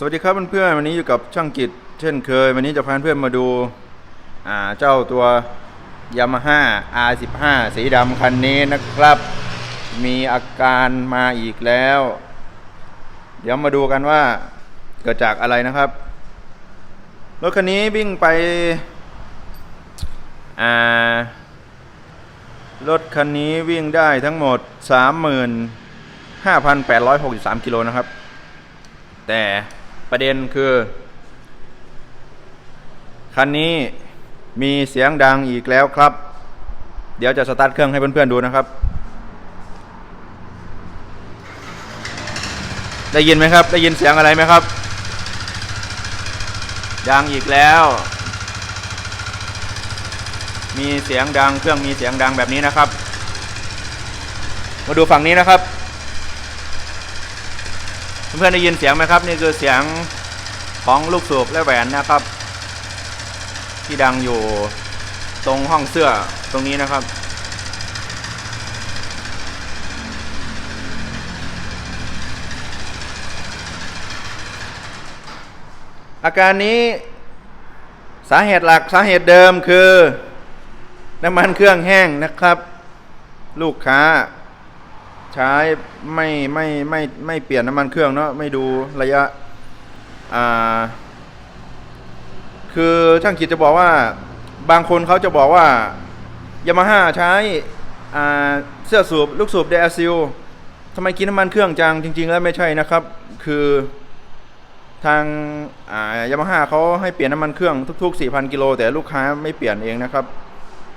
สวัสดีครับเพื่อนๆวันนี้อยู่กับช่างกิจเช่นเคย วันนี้จะพาเพื่อนมาดูอ่าเจ้าตัว Yamaha R15 สีดำคันนี้นะครับ มีอาการมาอีกแล้ว เดี๋ยวมาดูกันว่าเกิดจากอะไรนะครับรถคันนี้วิ่งไปอ่ารถคันนี้วิ่งได้ทั้งหมด 35,863 กิโลนะครับ แต่ ประเด็นคือ คันนี้มีเสียงดังอีกแล้วครับ เดี๋ยวจะสตาร์ทเครื่องให้เพื่อนๆดูนะครับ ได้ยินไหมครับ ได้ยินเสียงอะไรไหมครับ ดังอีกแล้ว มีเสียงดังเครื่องมีเสียงดังแบบนี้นะครับ มาดูฝั่งนี้นะครับ เพื่อนๆได้ยินเสียงไหมครับ นี่คือเสียงของลูกสูบและแหวนนะครับ ที่ดังอยู่ตรงห้องเสื้อตรงนี้นะครับ อาการนี้สาเหตุหลักสาเหตุเดิมคือ น้ำมันเครื่องแห้งนะครับ ลูกค้า ใช้ไม่ไม่ไม่ไม่เปลี่ยนน้ำมันเครื่องเนาะไม่ดูระยะอ่าคือช่างกิจจะบอกว่าบางคนเขาจะบอกว่ายามาฮ่าใช้อ่าเสื้อสูบลูกสูบเดอซิลทำไมกินน้ำมันเครื่องจังจริง ๆ แล้วไม่ใช่นะครับ คือทางยามาฮ่าเขาให้เปลี่ยนน้ำมันเครื่องทุก ๆ 4,000 กิโล แต่ลูกค้าไม่เปลี่ยนเองนะครับ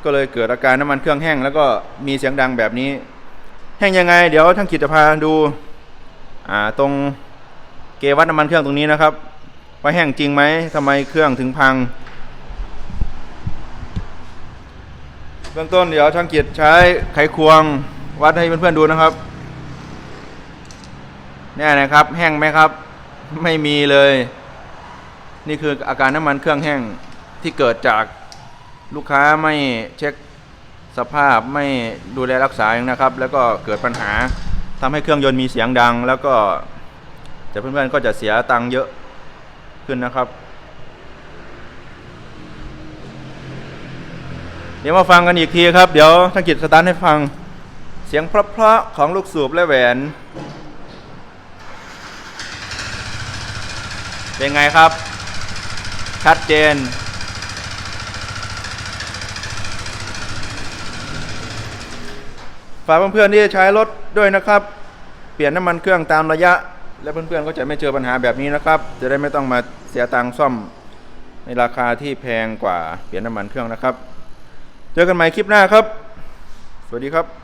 ก็เลยเกิดอาการน้ำมันเครื่องแห้ง แล้วก็มีเสียงดังแบบนี้ แห้งยังไง เดี๋ยวทั้งกิจจะพาดูอ่าตรงเกวัดน้ำมันเครื่องตรงนี้นะครับว่าแห้งจริงไหมทำไมเครื่องถึงพัง เบื้องต้นเดี๋ยวช่างกิจใช้ไขควงวัดให้เพื่อนๆดูนะครับเนี่ยนะครับ แห้งไหมครับ ไม่มีเลย นี่คืออาการน้ำมันเครื่องแห้งที่เกิดจากลูกค้าไม่เช็ค สภาพไม่ดูแลรักษาเองนะครับ แล้วก็เกิดปัญหาทำให้เครื่องยนต์มีเสียงดัง แล้วก็จะเพื่อนๆก็จะเสียตังค์เยอะขึ้นนะครับ เดี๋ยวมาฟังกันอีกทีครับ เดี๋ยวท่านกิจสตาร์ทให้ฟังเสียงเพราะๆของลูกสูบและแหวน เป็นไงครับ ชัดเจน ฝากเพื่อนๆที่ใช้รถด้วยนะครับ เปลี่ยนน้ำมันเครื่องตามระยะ และเพื่อนๆก็จะไม่เจอปัญหาแบบนี้นะครับ จะได้ไม่ต้องมาเสียตังค์ซ่อมในราคาที่แพงกว่าเปลี่ยนน้ำมันเครื่องนะครับ เจอกันใหม่คลิปหน้าครับ สวัสดีครับ